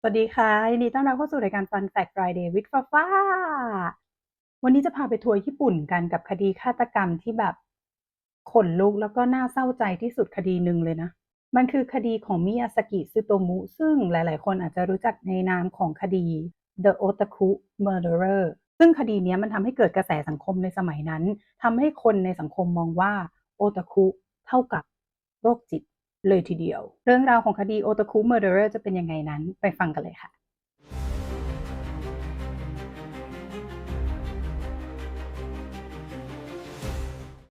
สวัสดีค่ะยินดีต้อนรับเข้าสู่รายการ Fun Fact Friday with ฟ้าฟ้า วันนี้จะพาไปทัวร์ญี่ปุ่นกันกับคดีฆาตกรรมที่แบบขนลุกแล้วก็น่าเศร้าใจที่สุดคดีหนึ่งเลยนะ มันคือคดีของมิยาสกิซึโตมุ ซึ่งหลายๆ คนอาจจะรู้จักในนามของคดี The Otaku Murderer ซึ่งคดีนี้มันทำให้เกิดกระแสสังคมในสมัยนั้นทำให้คนในสังคมมองว่าโอตาคุเท่ากับโรคจิต เลยทีเดียว เรื่องราวของคดีโอตาคุเมอร์เดอร์จะเป็นยังไงนั้นไปฟังกันเลยค่ะ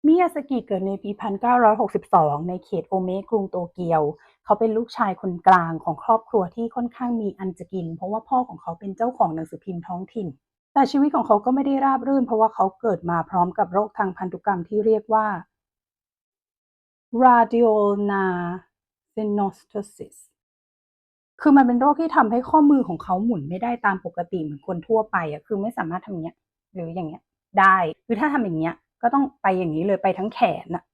มิยาสกิเกิดในปี 1962 ในเขตโอเมะกรุงโตเกียว เขาเป็นลูกชายคนกลางของครอบครัวที่ค่อนข้างมีอันจะกิน เพราะว่าพ่อของเขาเป็นเจ้าของหนังสือพิมพ์ท้องถิ่น แต่ชีวิตของเขาก็ไม่ได้ราบรื่น เพราะว่าเขาเกิดมาพร้อมกับโรคทางพันธุกรรมที่เรียกว่า radiolna phenostosis คือมันเป็นโรคที่ทำให้ข้อมือของเขาหมุนไม่ได้ตามปกติเหมือนคนทั่วไปอะคือไม่สามารถทำอย่างเงี้ย หรืออย่างเงี้ยได้คือถ้าทำอย่างเงี้ย ก็ต้องไปอย่างนี้เลยไปทั้งแขนน่ะ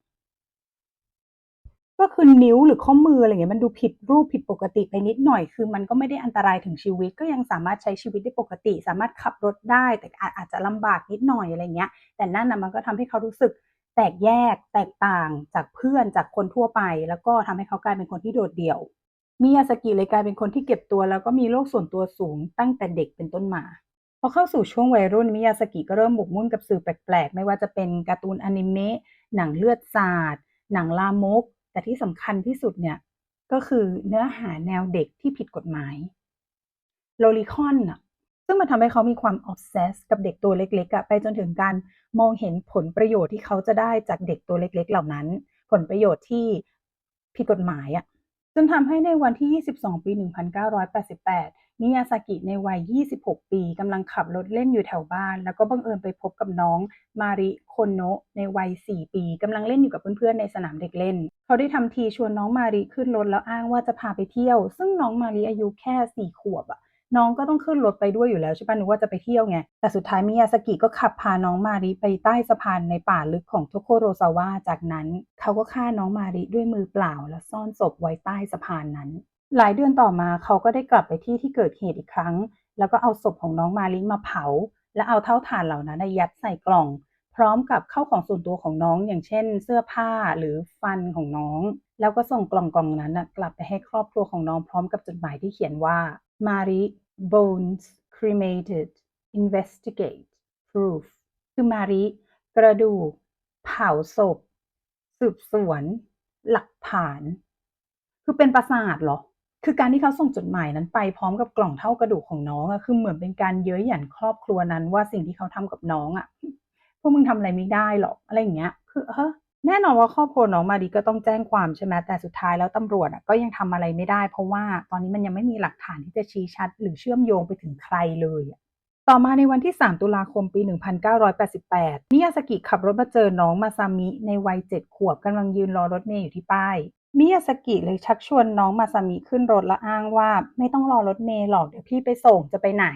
ก็คือนิ้วหรือข้อมืออะไรเงี้ยมันดูผิดรูปผิดปกติไปนิดหน่อย คือมันก็ไม่ได้อันตรายถึงชีวิต ก็ยังสามารถใช้ชีวิตได้ปกติ สามารถขับรถได้ แต่อาจจะลำบากนิดหน่อยอะไรเงี้ย แต่นั่นนะมันก็ทำให้เขารู้สึก แตกแยกแตกต่างจากเพื่อนจากคนทั่วไป แล้วก็ทำให้เขากลายเป็นคนที่โดดเดี่ยว มิยาสกิเลยกลายเป็นคนที่เก็บตัว แล้วก็มีโลกส่วนตัวสูงตั้งแต่เด็กเป็นต้นมาพอเข้าสู่ช่วงวัยรุ่นมิยาสกิก็เริ่มหมกมุ่นกับสื่อแปลกๆ ไม่ว่าจะเป็นการ์ตูนอนิเมะหนังเลือดสาดหนังลามก แต่ที่สำคัญที่สุดเนี่ยก็คือเนื้อหาแนวเด็กที่ผิดกฎหมายโลลิคอนน่ะ ซึ่งมันทำให้เขามีความออฟเซสกับเด็กตัวเล็กๆไปจนถึงการมองเห็นผลประโยชน์ที่เขาจะได้จากเด็กตัวเล็กๆ เหล่านั้น ผลประโยชน์ที่ผิดกฎหมายอะจนทำให้ในวันที่ 22 ปี 1988 มิยาสกิในวัย 26 ปีกำลังขับรถเล่นอยู่แถวบ้าน แล้วก็บังเอิญไปพบกับน้องมาริโคโนะในวัย 4 ปีกำลังเล่นอยู่กับเพื่อนๆในสนามเด็กเล่น เขาได้ทำทีชวนน้องมาริขึ้นรถแล้วอ้างว่าจะพาไปเที่ยว ซึ่งน้องมาริอายุแค่ 4 ขวบอะ น้องก็ต้องขึ้นรถไปด้วยอยู่แล้วใช่ปะนึกว่าจะไปเที่ยวไง แต่สุดท้ายมิยาสกิก็ขับพาน้องมาริไปใต้สะพานในป่าลึกของโทโคโรซาวะจากนั้น เขาก็ฆ่าน้องมาริด้วยมือเปล่า และซ่อนศพไว้ใต้สะพานนั้น หลายเดือนต่อมาเขาก็ได้กลับไปที่ที่เกิดเหตุอีกครั้ง แล้วก็เอาศพของน้องมาริมาเผา และเอาเท่าฐานเหล่านั้นยัดใส่กล่อง ร้อมกับเข้าของส่วนตัวของน้อง อย่างเช่น เสื้อผ้าหรือฟันของน้อง แล้วก็ส่งกล่องกล่องนั้นนะกลับไปให้ครอบครัวของน้องพร้อมกับจดหมายที่เขียนว่า Mari bones cremated investigate proof คือมาริกระดูกเผาศพ สืบสวน หลักฐาน คือเป็นประสาทเหรอ คือการที่เขาส่งจดหมายนั้นไปพร้อมกับกล่องเท่ากระดูกของน้องอะคือเหมือนเป็นการเย้ยหยันครอบครัวนั้นว่าสิ่งที่เขาทำกับน้องอะ พวกมึงทำอะไรไม่ได้หรอกอะไรอย่างเงี้ย คือเออแน่นอนว่าครอบครัวน้องมาดีก็ต้องแจ้งความใช่ไหมแต่สุดท้ายแล้วตำรวจอะก็ยังทำอะไรไม่ได้ เพราะว่าตอนนี้มันยังไม่มีหลักฐานที่จะชี้ชัด หรือเชื่อมโยงไปถึงใครเลยอะต่อมาในวันที่ 3 ตุลาคมปี 1988 มิยาสกิขับรถมาเจอน้องมาซามิในวัย 7 ขวบกำลังยืนรอรถเมล์อยู่ที่ป้าย มิยาสกิเลยชักชวนน้องมาซามิขึ้นรถและอ้างว่า ไม่ต้องรอรถเมล์หรอกเดี๋ยวพี่ไปส่งจะไปไหน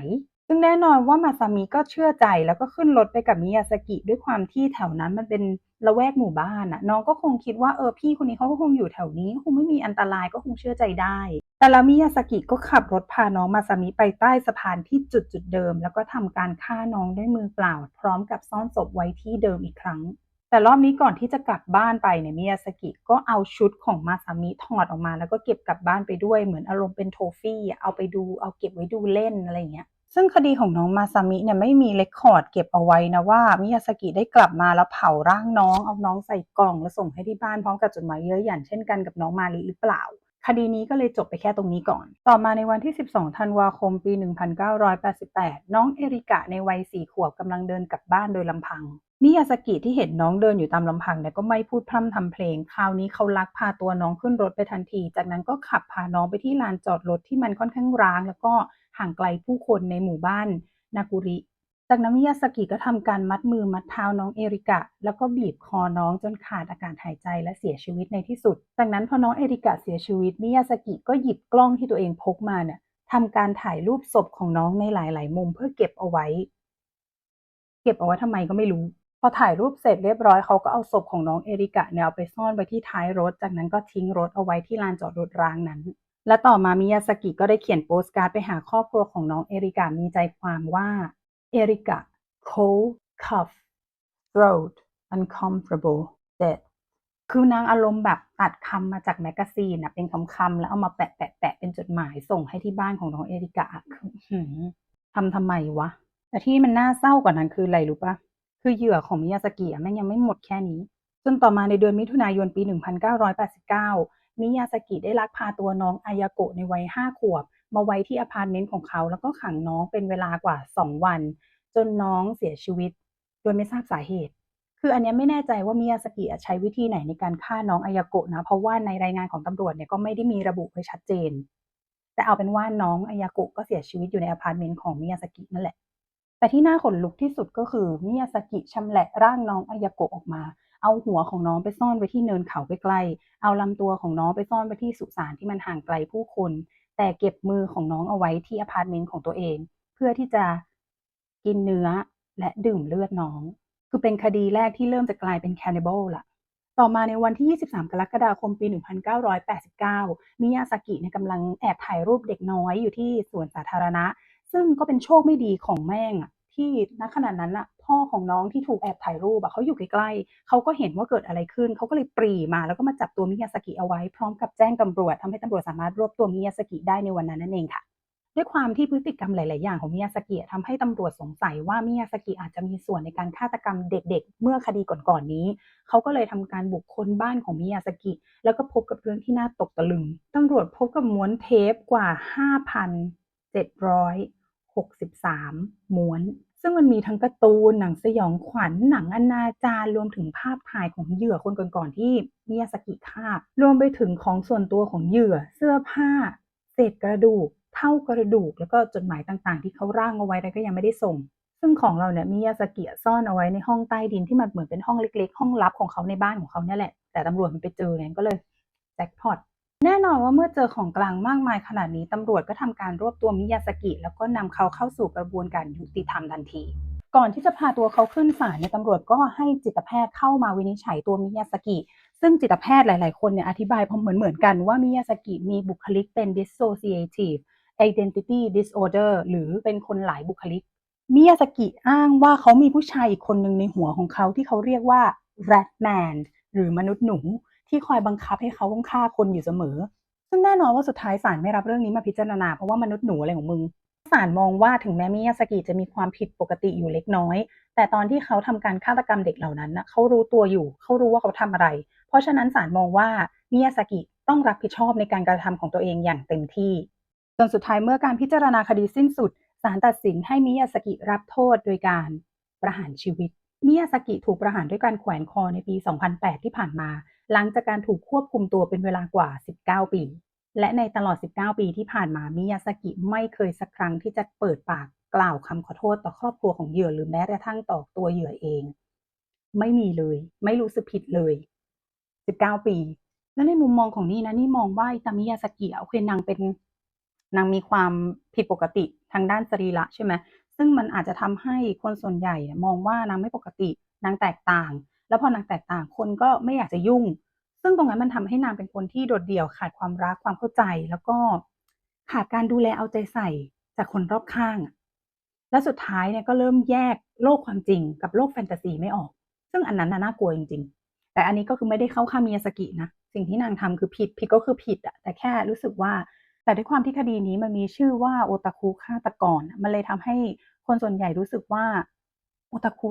ซึ่งแน่นอนว่ามาซามิก็เชื่อใจแล้วก็ขึ้นรถไปกับมิยาสกิด้วยความที่แถวนั้นมันเป็นละแวกหมู่บ้านอะน้องก็คงคิดว่าเออพี่คนนี้เขาก็คงอยู่แถวนี้คงไม่มีอันตรายก็คงเชื่อใจได้ แต่แล้วมิยาสกิก็ขับรถพาน้องมาซามิไปใต้สะพานที่จุดจุดเดิม แล้วก็ทำการฆ่าน้องด้วยมือเปล่า พร้อมกับซ่อนศพไว้ที่เดิมอีกครั้ง แต่รอบนี้ก่อนที่จะกลับบ้านไปเนี่ยมิยาสกิก็เอาชุดของมาซามิถอดออกมา แล้วก็เก็บกลับบ้านไปด้วยเหมือนอารมณ์เป็นโทฟี่เอาไปดูเอาเก็บไว้ดูเล่นอะไรอย่างเงี้ย ซึ่งคดีของน้องมาซามิเนี่ยไม่มีเรคคอร์ดเก็บเอาไว้นะว่ามิยาสกิได้กลับมาแล้วเผาร่างน้องเอาน้องใส่กล่องแล้วส่งให้ที่บ้านพร้อมกับจดหมายเยอะหยันเช่นกันกับน้องมาลิหรือเปล่าคดีนี้ก็เลยจบไปแค่ตรงนี้ก่อน ต่อมาในวันที่ 12 ธันวาคม ปี 1988 น้องเอริกะในวัย 4 ขวบกำลังเดินกลับบ้านโดยลำพัง มิยาสกิที่เห็นน้องเดินอยู่ตามลำพังเนี่ยก็ไม่พูดพร่ำทำเพลง คราวนี้เขาลักพาตัวน้องขึ้นรถไปทันที จากนั้นก็ขับพาน้องไปที่ลานจอดรถที่มันค่อนข้างร้าง แล้วก็ห่างไกลผู้คนในหมู่บ้านนากุริ จากนั้นมิยาสกิก็ทำการมัดมือมัดเท้าน้องเอริกะ แล้วก็บีบคอน้องจนขาดอากาศหายใจและเสียชีวิตในที่สุด จากนั้นพอน้องเอริกะเสียชีวิตมิยาสกิก็หยิบกล้องที่ตัวเองพกมาเนี่ยทำการถ่ายรูปศพของน้องในหลาย ๆ มุมเพื่อเก็บเอาไว้ เก็บเอาไว้ทำไมก็ไม่รู้ พอถ่ายรูปเสร็จเรียบร้อยเขาก็เอาศพของน้องเอริกะเนี่ยเอาไปซ่อนไว้ที่ท้ายรถ จากนั้นก็ทิ้งรถเอาไว้ที่ลานจอดรถร้างนั้น และต่อมามิยาสกิก็ได้เขียนโปสการ์ดไปหาครอบครัวของน้องเอริกามีใจความว่าเอริกา cold cough throat uncomfortable dead คือนางอารมณ์แบบตัดคำมาจากแมกกาซีนอะเป็นคำๆแล้วเอามาแปะแปะแปะเป็นจดหมายส่งให้ที่บ้านของน้องเอริกาคือหือทำทำไมวะ แต่ที่มันน่าเศร้ากว่านั้นคืออะไรรู้ปะ คือเหยื่อของมิยาสกิแม่งยังไม่หมดแค่นี้ จนต่อมาในเดือนมิถุนายนปี 1989 มิยาสกิได้ลักพาตัวน้องอายาโกะในวัย 5 ขวบ มาไว้ที่อพาร์ตเมนต์ของเขา แล้วก็ขังน้องเป็นเวลากว่า 2 วัน จนน้องเสียชีวิต โดยไม่ทราบสาเหตุ คืออันนี้ไม่แน่ใจว่ามิยาสกิใช้วิธีไหนในการฆ่าน้องอายาโกะนะ เพราะว่าในรายงานของตำรวจเนี่ยก็ไม่ได้มีระบุไว้ชัดเจน แต่เอาเป็นว่าน้องอายาโกะก็เสียชีวิตอยู่ในอพาร์ตเมนต์ของมิยาสกินั่นแหละ แต่ที่น่าขนลุกที่สุดก็คือมิยาสกิชำแหละร่างน้องอายาโกะออกมา เอาหัวของน้องไปซ่อนไว้ที่เนินเขาใกล้ๆเอาลำตัวของน้องไปซ่อนไว้ที่สุสานที่มันห่างไกลผู้คน แต่เก็บมือของน้องเอาไว้ที่อพาร์ตเมนต์ของตัวเอง เพื่อที่จะกินเนื้อและดื่มเลือดน้อง คือเป็นคดีแรกที่เริ่มจะกลายเป็นแคนิบ a ลละต่อมาในวันที่ 23 กรกฎาคมปี 1989 มิยาสกิเนี่ยกำลังแอบถ่ายรูปเด็กน้อยอยู่ที่สวนสาธารณะ ซึ่งก็เป็นโชคไม่ดีของแม่งอะที่ณขณะนั้นอะพ่อของน้องที่ถูกแอบถ่ายรูปอะเขาอยู่ใกล้ๆเขาก็เห็นว่าเกิดอะไรขึ้น เขาก็เลยปรีมาแล้วก็มาจับตัวมิยาสกิเอาไว้ พร้อมกับแจ้งตำรวจทำให้ตำรวจสามารถรวบตัวมิยาสกิได้ในวันนั้นนั่นเองค่ะ ด้วยความที่พฤติกรรมหลาย ๆ อย่างของมิยาสกิทำให้ตำรวจสงสัยว่ามิยาสกิอาจจะมีส่วนในการฆาตกรรมเด็ก ๆ เมื่อคดีก่อนๆนี้ เขาก็เลยทำการบุกค้นบ้านของมิยาสกิ แล้วก็พบกับเรื่องที่น่าตกตะลึงตำรวจพบกับม้วนเทปกว่า 63 ม้วน ซึ่งมันมีทั้งการ์ตูน หนังสยองขวัญ หนังอนาจารรวมถึงภาพถ่ายของเหยื่อคนก่อนๆที่มิยาสกิฆ่ารวมไปถึงของส่วนตัวของเหยื่อ เสื้อผ้า เศษกระดูก เท่ากระดูก แล้วก็จดหมายต่างๆ ที่เขาร่างเอาไว้แต่ก็ยังไม่ได้ส่ง ซึ่งของเราเนี่ยมิยาสกิอซ่อนเอาไว้ในห้องใต้ดินที่มันเหมือนเป็นห้องเล็ก ๆ ห้องลับของเขาในบ้านของเขาเนี่ยแหละ แต่ตำรวจมันไปเจอไงก็เลยแจ็คพอต แน่นอนว่าเมื่อเจอของกลางมากมายขนาดนี้ตำรวจก็ทำการรวบตัวมิยาสกิ แล้วก็นำเขาเข้าสู่กระบวนการยุติธรรมทันที ก่อนที่จะพาตัวเขาขึ้นศาลเนี่ยตำรวจก็ให้จิตแพทย์เข้ามาวินิจฉัยตัวมิยาสกิ ซึ่งจิตแพทย์หลาย ๆ คนเนี่ยอธิบายเหมือนเหมือนๆกันว่ามิยาสกิมีบุคลิกเป็น dissociative identity disorder หรือเป็นคนหลายบุคลิกมิยาสกิอ้างว่าเขามีผู้ชายอีกคนหนึ่งในหัวของเขาที่เขาเรียกว่า rat man หรือมนุษย์หนู ที่คอยบังคับให้เขาต้องฆ่าคนอยู่เสมอ ซึ่งแน่นอนว่าสุดท้ายศาลไม่รับเรื่องนี้มาพิจารณาเพราะว่ามนุษย์หนูอะไรของมึงศาลมองว่าถึงแม้มิยาสกิจะมีความผิดปกติอยู่เล็กน้อย แต่ตอนที่เขาทำการฆาตกรรมเด็กเหล่านั้นนะเขารู้ตัวอยู่ เขารู้ว่าเขาทำอะไร เพราะฉะนั้นศาลมองว่ามิยาสกิต้องรับผิดชอบในการกระทำของตัวเองอย่างเต็มที่จนสุดท้ายเมื่อการพิจารณาคดีสิ้นสุดศาลตัดสินให้มิยาสกิรับโทษโดยการประหารชีวิตมิยาสกิถูกประหารด้วยการแขวนคอในปี 2008 ที่ผ่านมา หลังจากการถูกควบคุมตัวเป็นเวลากว่า 19 ปี และในตลอด 19 ปีที่ผ่านมามิยาสกิไม่เคยสักครั้งที่จะเปิดปากกล่าวคำขอโทษต่อครอบครัวของเหยื่อหรือแม้กระทั่งต่อตัวเหยื่อเอง ไม่มีเลย ไม่รู้สึกผิดเลย 19 ปี แล้วในมุมมองของนี่นะนี่มองว่าอิตามิยาสกิอะโอเคนางเป็นนางมีความผิดปกติทางด้านสรีระใช่ไหมซึ่งมันอาจจะทำให้คนส่วนใหญ่มองว่านางไม่ปกตินางแตกต่าง แล้วพอนางแตกต่างคนก็ไม่อยากจะยุ่ง ซึ่งตรงนั้นมันทำให้นางเป็นคนที่โดดเดี่ยวขาดความรักความเข้าใจ แล้วก็ขาดการดูแลเอาใจใส่จากคนรอบข้าง และสุดท้ายเนี่ยก็เริ่มแยกโลกความจริงกับโลกแฟนตาซีไม่ออก ซึ่งอันนั้นน่ากลัวจริง ๆ แต่อันนี้ก็คือไม่ได้เข้าข้ามิยาสกินะสิ่งที่นางทำคือผิดผิดก็คือผิดอะแต่แค่รู้สึกว่าแต่ด้วยความที่คดีนี้มันมีชื่อว่าโอตาคุฆาตกรอะมันเลยทำให้คนส่วนใหญ่รู้สึกว่าโอตาคุ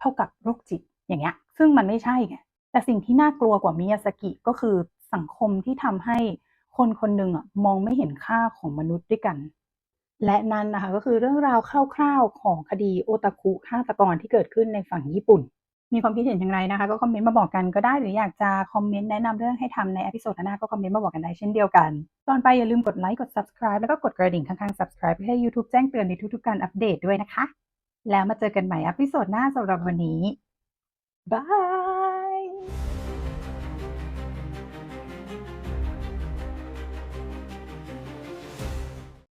เท่ากับโรคจิต อย่างเงี้ยซึ่งมันไม่ใช่ไงแต่สิ่งที่น่ากลัวกว่ามิยาสกิก็คือสังคมที่ทำให้คนคนหนึ่งอะมองไม่เห็นค่าของมนุษย์ด้วยกัน และนั่นนะคะก็คือเรื่องราวคร่าวๆของคดีโอตาคุฆาตกรที่เกิดขึ้นในฝั่งญี่ปุ่น มีความคิดเห็นอย่างไรนะคะ ก็คอมเมนต์มาบอกกันก็ได้หรืออยากจะคอมเมนต์แนะนำเรื่องให้ทำในอพิโซดหน้าก็คอมเมนต์มาบอกกันได้เช่นเดียวกันก่อนไปอย่าลืมกดไลค์กด subscribe แล้วก็กดกระดิ่งข้างๆ subscribe เพื่อให้ YouTube แจ้งเตือนในทุกๆการอัปเดตด้วยนะคะ แล้วมาเจอกันใหม่อพิโซดหน้าสำหรับวันนี้ Bye.